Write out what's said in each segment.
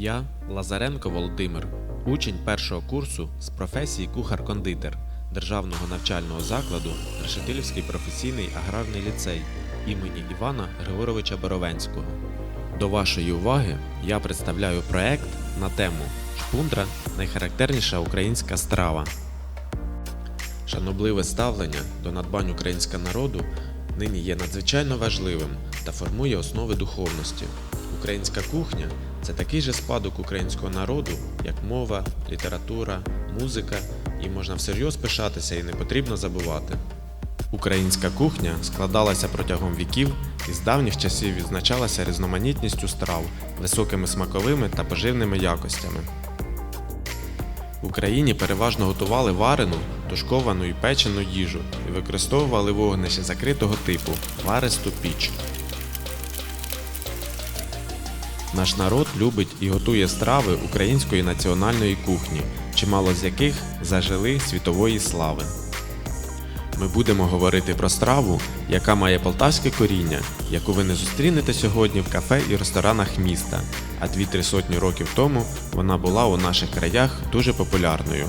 Я Лазаренко Володимир, учень першого курсу з професії кухар-кондитер Державного навчального закладу Решетилівський професійний аграрний ліцей імені Івана Григоровича Боровенського. До вашої уваги я представляю проект на тему Шпундра найхарактерніша українська страва. Шанобливе ставлення до надбань українського народу нині є надзвичайно важливим та формує основи духовності. Українська кухня це такий же спадок українського народу, як мова, література, музика, і можна всерйоз пишатися і не потрібно забувати. Українська кухня складалася протягом віків і з давніх часів відзначалася різноманітністю страв, високими смаковими та поживними якостями. В Україні переважно готували варену, тушковану і печену їжу і використовували вогнище закритого типу варисту піч. Наш народ любить і готує страви української національної кухні, чимало з яких зажили світової слави. Ми будемо говорити про страву, яка має полтавське коріння, яку ви не зустрінете сьогодні в кафе і ресторанах міста, а дві-три сотні років тому вона була у наших краях дуже популярною.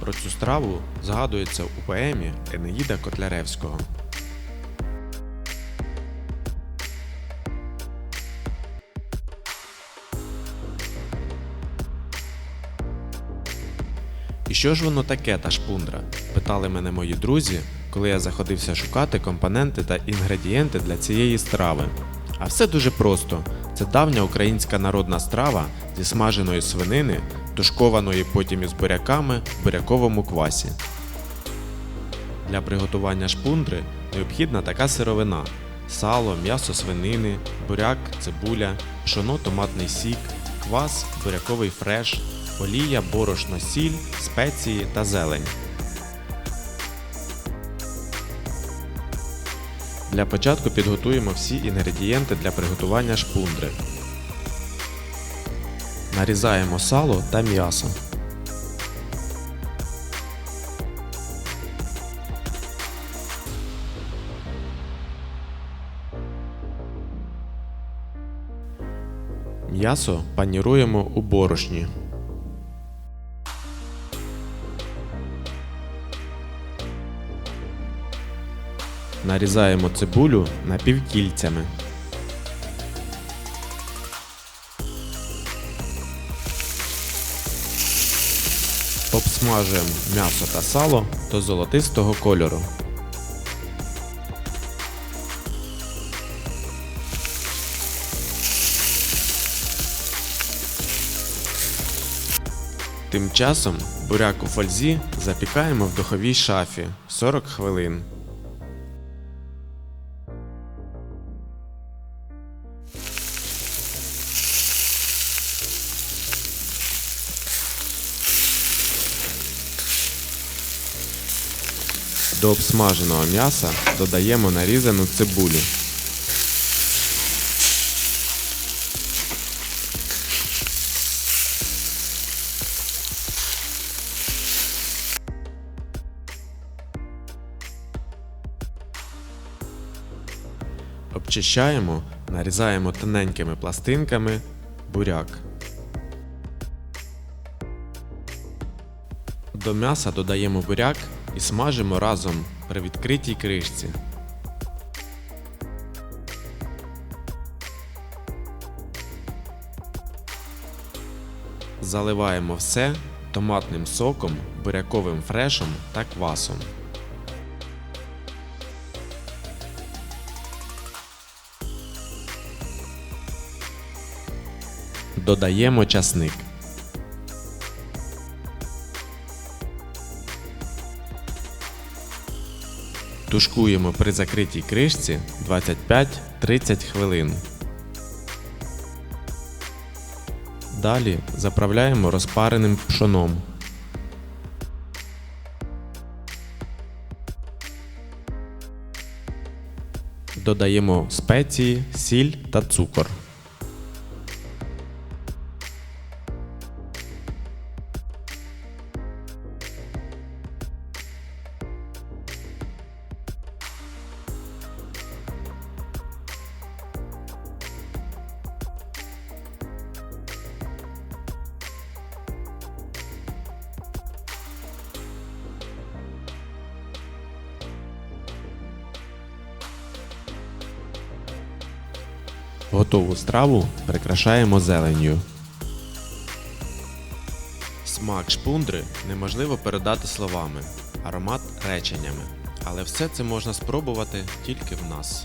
Про цю страву згадується у поемі Енеїда Котляревського. І що ж воно таке та шпундра? питали мене мої друзі, коли я заходився шукати компоненти та інгредієнти для цієї страви. А все дуже просто: це давня українська народна страва зі смаженої свинини, тушкованої потім із буряками в буряковому квасі. Для приготування шпундри необхідна така сировина: сало, м'ясо свинини, буряк, цибуля, пшоно, томатний сік, квас, буряковий фреш, олія, борошно, сіль, спеції та зелень. Для початку підготуємо всі інгредієнти для приготування шпундри. Нарізаємо сало та м'ясо. М'ясо паніруємо у борошні. Нарізаємо цибулю напівкільцями. Обсмажуємо м'ясо та сало до золотистого кольору. Тим часом буряк у фользі запікаємо в духовій шафі 40 хвилин. До обсмаженого м'яса додаємо нарізану цибулю. Обчищаємо, нарізаємо тоненькими пластинками буряк. До м'яса додаємо буряк і смажимо разом при відкритій кришці. Заливаємо все томатним соком, буряковим фрешем та квасом. Додаємо часник. Тушкуємо при закритій кришці 25-30 хвилин. Далі заправляємо розпареним пшоном. Додаємо спеції, сіль та цукор. Готову страву прикрашаємо зеленню. Смак шпундри неможливо передати словами, аромат реченнями. Але все це можна спробувати тільки в нас.